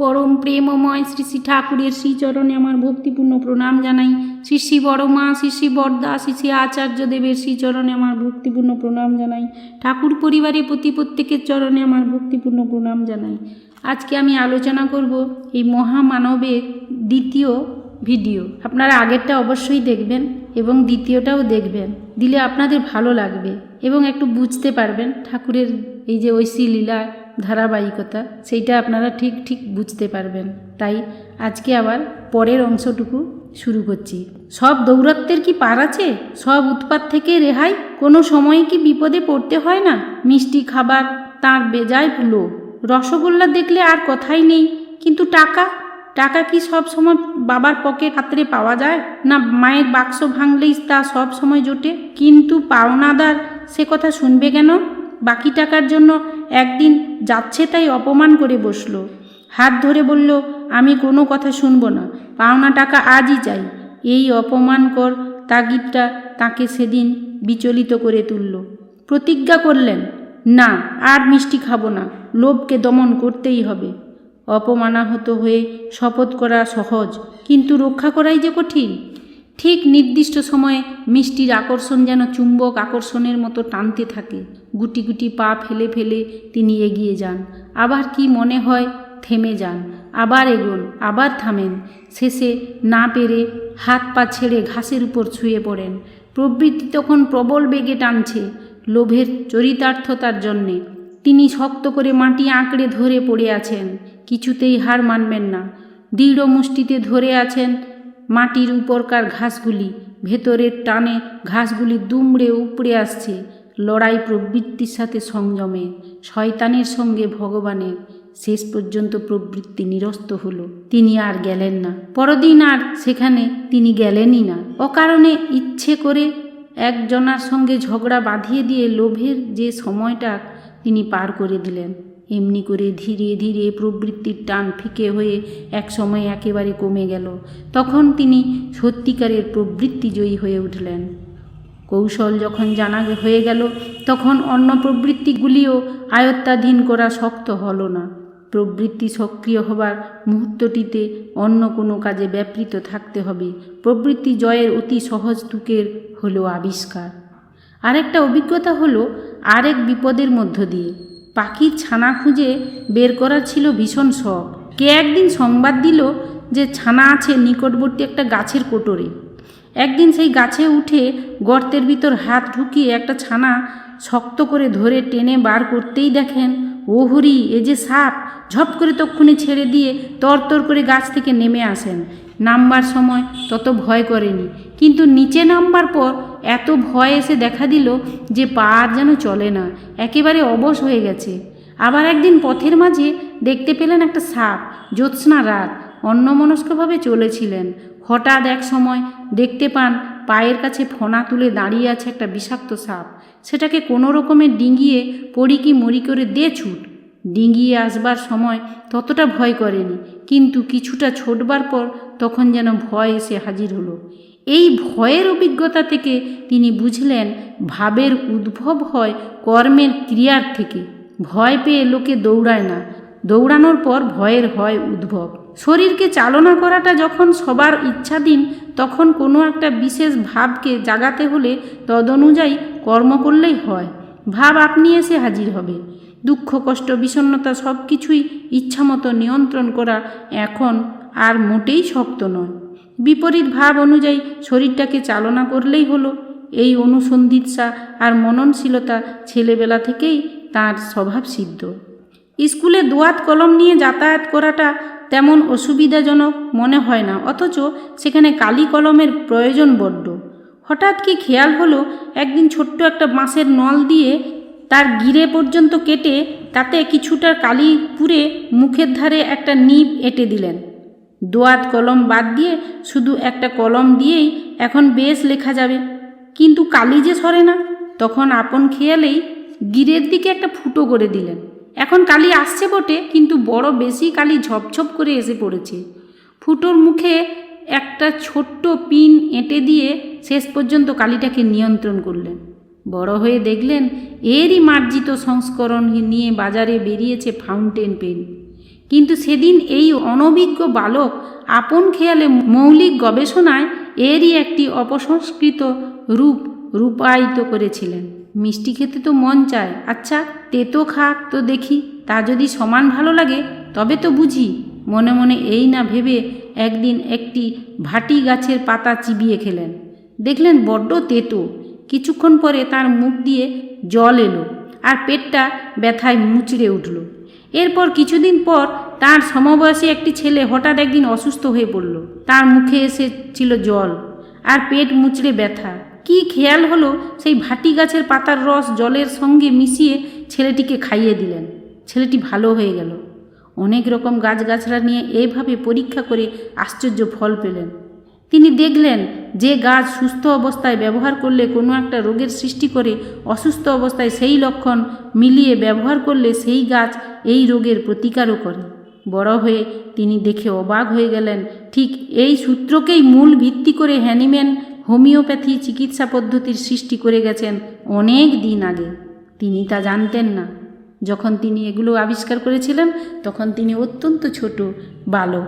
পরম প্রেমময় শ্রী শ্রী ঠাকুরের শ্রীচরণে আমার ভক্তিপূর্ণ প্রণাম জানাই। শ্রী শ্রী বড়মা, শ্রী শ্রী বরদা শ্রী শ্রী আচার্য দেবের শ্রীচরণে আমার ভক্তিপূর্ণ প্রণাম জানাই। ঠাকুর পরিবারের প্রতি প্রত্যেকের চরণে আমার ভক্তিপূর্ণ প্রণাম জানাই। আজকে আমি আলোচনা করব এই মহামানবের দ্বিতীয় ভিডিও। আপনারা আগেরটা অবশ্যই দেখবেন এবং দ্বিতীয়টাও দেখবেন। দিলে আপনাদের ভালো লাগবে এবং একটু বুঝতে পারবেন ঠাকুরের এই যে ঐশী লীলা ধারাবাহিকতা, সেইটা আপনারা ঠিক ঠিক বুঝতে পারবেন। তাই আজকে আবার পরের অংশটুকু শুরু করছি। সব দৌরত্বের কি পার আছে? সব উৎপাত থেকে রেহাই? কোনো সময়ে কি বিপদে পড়তে হয় না? মিষ্টি খাবার, তার বেজায় লোভ রসগোল্লা দেখলে আর কথাই নেই। কিন্তু টাকা? টাকা কি সব সময় বাবার পকেট হাতরে পাওয়া যায়? না মায়ের বাক্স ভাঙলেই তা সব সময় জোটে? কিন্তু পাওনাদার সে কথা শুনবে কেন? বাকি টাকার জন্য একদিন যাচ্ছে তাই অপমান করে বসল। হাত ধরে বলল, আমি কোনো কথা শুনব না, পাওনা টাকা আজই চাই। এই অপমানকর তাগিদটা তাকে সেদিন বিচলিত করে তুলল। প্রতিজ্ঞা করলেন, না, আর মিষ্টি খাব না, লোভকে দমন করতেই হবে। অপমানাহত হয়ে শপথ করা সহজ, কিন্তু রক্ষা করাই যে কঠিন। ঠিক নির্দিষ্ট সময়ে মিষ্টির আকর্ষণ যেন চুম্বক আকর্ষণের মতো টানতে থাকে। গুটি গুটি পা ফেলে ফেলে তিনি এগিয়ে যান। আবার কি মনে হয়, থেমে যান। আবার এগোন, আবার থামেন। শেষে না পেরে হাত পা ছেড়ে ঘাসের উপর ছুঁয়ে পড়েন। প্রবৃত্তি তখন প্রবল বেগে টানছে লোভের চরিতার্থতার জন্যে। তিনি শক্ত করে মাটি আঁকড়ে ধরে পড়ে আছেন। কিছুতেই হার মানবেন না। দৃঢ় মুষ্টিতে ধরে আছেন মাটির উপরকার ঘাসগুলি, ভেতরের টানে ঘাসগুলি দুমড়ে উপড়ে আসছে। লড়াই প্রবৃত্তির সাথে সংযমে, শয়তানের সঙ্গে ভগবানের। শেষ পর্যন্ত প্রবৃত্তি নিরস্ত হলো। তিনি আর গেলেন না। পরদিন আর সেখানে তিনি গেলেনই না। অকারণে ইচ্ছে করে একজনার সঙ্গে ঝগড়া বাঁধিয়ে দিয়ে লোভের যে সময়টা তিনি পার করে দিলেন। এমনি করে ধীরে ধীরে প্রবৃত্তির টান ফিকে হয়ে এক সময় একেবারে কমে গেল। তখন তিনি সত্যিকারের প্রবৃত্তি জয়ী হয়ে উঠলেন। কৌশল যখন জানা হয়ে গেল, তখন অন্য প্রবৃত্তিগুলিও আয়ত্তাধীন করা শক্ত হলো না। প্রবৃত্তি সক্রিয় হবার মুহূর্তটিতে অন্য কোনো কাজে ব্যাপৃত থাকতে হবে। প্রবৃত্তি জয়ের অতি সহজ তুকের হলো আবিষ্কার। আরেকটা অভিজ্ঞতা হলো, আরেক বিপদের মধ্য দিয়ে। পাখির ছানা খুঁজে বের করার ছিল ভীষণ শখ। কে একদিন সংবাদ দিল যে ছানা আছে নিকটবর্তী একটা গাছের কোটরে। একদিন সেই গাছে উঠে গর্তের ভিতর হাত ঢুকিয়ে একটা ছানা শক্ত করে ধরে টেনে বার করতেই দেখেন, ও হরি, এ যে সাপ! ঝপ করে তক্ষুনি ছেড়ে দিয়ে তরতর করে গাছ থেকে নেমে আসেন। নামবার সময় তত ভয় করেনি। কিন্তু নিচে নামবার পর এত ভয় এসে দেখা দিল যে পা আর যেন চলে না, একেবারে অবশ হয়ে গেছে। আবার একদিন পথের মাঝে দেখতে পেলেন একটা সাপ, জ্যোৎস্না রাত অন্যমনস্কভাবে চলেছিলেন। হঠাৎ এক সময় দেখতে পান পায়ের কাছে ফোনা তুলে দাঁড়িয়ে আছে একটা বিষাক্ত সাপ। সেটাকে কোনো রকমে ডিঙ্গিয়ে পড়ি কি মরি করে দে ছুট। ডিঙ্গিয়ে আসবার সময় ততটা ভয় করেনি, কিন্তু কিছুটা ছোটবার পর তখন যেন ভয় এসে হাজির হলো। এই ভয়ের অভিজ্ঞতা থেকে তিনি বুঝলেন, ভাবের উদ্ভব হয় কর্মের ক্রিয়ার থেকে। ভয় পেয়ে লোকে দৌড়ায় না। দৌড়ানোর পর ভয়ের হয় উদ্ভব। শরীরকে চালনা করাটা যখন সবার ইচ্ছাধীন, তখন কোনো একটা বিশেষ ভাবকে জাগাতে হলে তদনুযায়ী কর্ম করলেই হয়। ভাব আপনি এসে হাজির হবে। দুঃখ, কষ্ট, বিষণ্ণতা সব কিছুই ইচ্ছামতো নিয়ন্ত্রণ করা এখন আর মোটেই শক্ত নয়। বিপরীত ভাব অনুযায়ী শরীরটাকে চালনা করলেই হলো। এই অনুসন্ধিৎসা আর মননশীলতা ছেলেবেলা থেকেই তার স্বভাব সিদ্ধ। স্কুলে দোয়াত কলম নিয়ে যাতায়াত করাটা তেমন অসুবিধাজনক মনে হয় না, অথচ সেখানে কালি কলমের প্রয়োজন বড্ড। হঠাৎ কি খেয়াল হলো, একদিন ছোট্ট একটা বাঁশের নল দিয়ে তার গিরে পর্যন্ত কেটে তাতে কিছুটা কালি পুরে মুখের ধারে একটা নিপ এঁটে দিলেন। দোয়াত কলম বাদ দিয়ে শুধু একটা কলম দিয়েই এখন বেশ লেখা যাবে। কিন্তু কালি যে সরে না, তখন আপন খেয়ালেই গিরের দিকে একটা ফুটো করে দিলেন। এখন কালি আসছে বটে, কিন্তু বড় বেশি কালি ঝপঝপ করে এসে পড়েছে। ফুটোর মুখে একটা ছোট্ট পিন এঁটে দিয়ে শেষ পর্যন্ত কালিটাকে নিয়ন্ত্রণ করলেন। বড় হয়ে দেখলেন, এরই মার্জিত সংস্করণ নিয়ে বাজারে বেরিয়েছে ফাউন্টেন পেন কিন্তু সেদিন এই অনভিজ্ঞ বালক আপন খেয়ালে মৌলিক গবেষণায় এরই একটি অপসংস্কৃত রূপ রূপায়িত করেছিলেন। মিষ্টি খেতে তো মন চায়। আচ্ছা তেতো খাক তো দেখি, তা যদি সমান ভালো লাগে, তবে তো বুঝি। মনে মনে এই না ভেবে একদিন একটি ভাটি গাছের পাতা চিবিয়ে খেলেন। দেখলেন বড্ড তেতো। কিছুক্ষণ পরে তার মুখ দিয়ে জল এলো আর পেটটা ব্যথায় মুচড়ে উঠল। এরপর কিছুদিন পর তার সমবয়সী একটি ছেলে হঠাৎ একদিন অসুস্থ হয়ে পড়ল। তার মুখে এসেছিল জল আর পেট মুচড়ে ব্যথা। কি খেয়াল হলো সেই ভাটি গাছের পাতার রস জলের সঙ্গে মিশিয়ে ছেলেটিকে খাইয়ে দিলেন। ছেলেটি ভালো হয়ে গেল। অনেক রকম গাছগাছড়া নিয়ে এইভাবে পরীক্ষা করে আশ্চর্য ফল পেলেন। তিনি দেখলেন যে গাছ সুস্থ অবস্থায় ব্যবহার করলে কোনো একটা রোগের সৃষ্টি করে অসুস্থ অবস্থায় সেই লক্ষণ মিলিয়ে ব্যবহার করলে সেই গাছ এই রোগের প্রতিকারও করে। বড় হয়ে তিনি দেখে অবাক হয়ে গেলেন। ঠিক এই সূত্রকেই মূল ভিত্তি করে হ্যানিম্যান হোমিওপ্যাথি চিকিৎসা পদ্ধতির সৃষ্টি করে গেছেন অনেক দিন আগে। তিনি তা জানতেন না। যখন তিনি এগুলো আবিষ্কার করেছিলেন, তখন তিনি অত্যন্ত ছোট, বালক।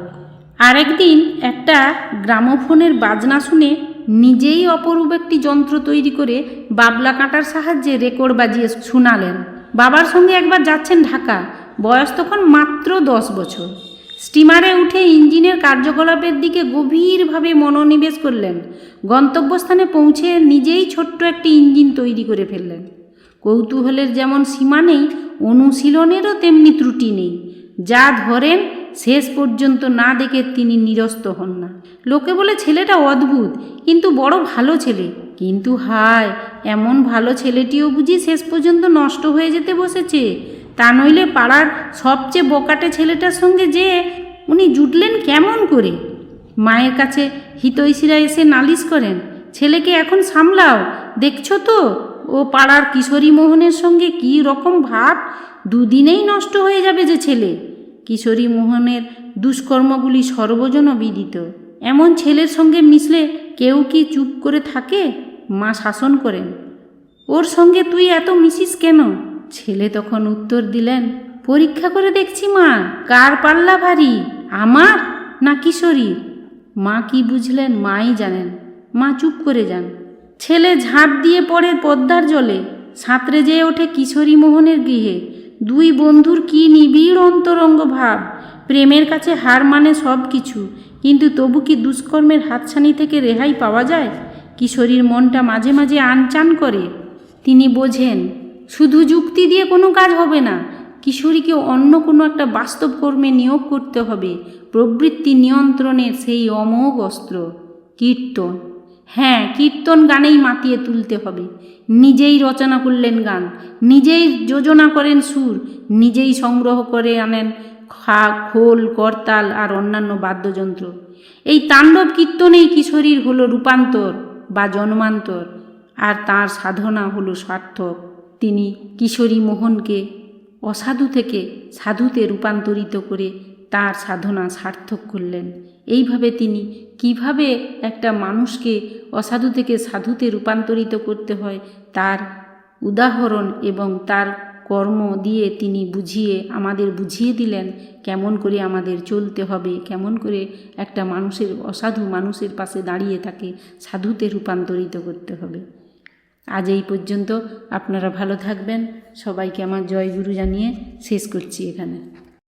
আরেকদিন একটা গ্রামোফোনের বাজনা শুনে নিজেই অপরূপ একটি যন্ত্র তৈরি করে বাবলা কাঁটার সাহায্যে রেকর্ড বাজিয়ে শোনালেন। বাবার সঙ্গে একবার যাচ্ছেন ঢাকা। বয়স তখন মাত্র দশ বছর। স্টিমারে উঠে ইঞ্জিনের কার্যকলাপের দিকে গভীরভাবে মনোনিবেশ করলেন। গন্তব্যস্থানে পৌঁছে নিজেই ছোট্ট একটি ইঞ্জিন তৈরি করে ফেললেন। কৌতূহলের যেমন সীমা নেই, অনুশীলনেরও তেমনি ত্রুটি নেই। যা ধরেন, শেষ পর্যন্ত না দেখে তিনি নিরস্ত হন না। লোকে বলে, ছেলেটা অদ্ভুত, কিন্তু বড় ভালো ছেলে। কিন্তু হায়, এমন ভালো ছেলেটিও বুঝি শেষ পর্যন্ত নষ্ট হয়ে যেতে বসেছে। তা নইলে পাড়ার সবচেয়ে বোকাটে ছেলেটার সঙ্গে যে উনি জুটলেন কেমন করে? মায়ের কাছে হিতৈষীরা এসে নালিশ করেন, ছেলেকে এখন সামলাও, দেখছ তো? ও পাড়ার কিশোরী মোহনের সঙ্গে কী রকম ভাব? দুদিনেই নষ্ট হয়ে যাবে যে ছেলে। কিশোরী মোহনের দুষ্কর্মগুলি সর্বজন বিদিত এমন ছেলের সঙ্গে মিশলে কেউ কি চুপ করে থাকে? মা শাসন করেন। ওর সঙ্গে তুই এত মিশিস কেন? ছেলে তখন উত্তর দিলেন, পরীক্ষা করে দেখছি মা, কার পাল্লা ভারী, আমার না কিশোরীর? মা কি বুঝলেন মাই জানেন। মা চুপ করে যান। ছেলে ঝাঁপ দিয়ে পড়ে পদ্মার জলে, সাঁতরে যেয়ে ওঠে কিশোরী মোহনের গৃহে। দুই বন্ধুর কি নিবিড় অন্তরঙ্গ ভাব, প্রেমের কাছে হার মানে সব কিছু, কিন্তু তবু কি দুষ্কর্মের হাতছানি থেকে রেহাই পাওয়া যায়? কিশোরীর মনটা মাঝে মাঝে আনচান করে। তিনি বোঝেন শুধু যুক্তি দিয়ে কোনো কাজ হবে না, কিশোরীকে অন্য কোনো একটা বাস্তব কর্মে নিয়োগ করতে হবে, প্রবৃত্তি নিয়ন্ত্রণের সেই অমোঘ অস্ত্র। কীর্তন। হ্যাঁ কীর্তন গানেই মাতিয়ে তুলতে হবে। নিজেই রচনা করলেন গান, নিজেই যোজনা করেন সুর, নিজেই সংগ্রহ করে আনেন খা, খোল, করতাল আর অন্যান্য বাদ্যযন্ত্র। এই তাণ্ডব কীর্তনেই কিশোরীর হলো রূপান্তর বা জন্মান্তর, আর তার সাধনা হলো সার্থক। তিনি কিশোরী মোহনকে অসাধু থেকে সাধুতে রূপান্তরিত করে তার সাধনা সার্থক করলেন। এইভাবে তিনি কীভাবে একটা মানুষকে অসাধু থেকে সাধুতে রূপান্তরিত করতে হয়, তার উদাহরণ এবং তার কর্ম দিয়ে তিনি বুঝিয়ে, আমাদের বুঝিয়ে দিলেন, কেমন করে আমাদের চলতে হবে, কেমন করে একটা মানুষের, অসাধু মানুষের পাশে দাঁড়িয়ে তাকে সাধুতে রূপান্তরিত করতে হবে। আজ এই পর্যন্ত আপনারা ভালো থাকবেন। সবাইকে আমার জয়গুরু জানিয়ে শেষ করছি এখানে।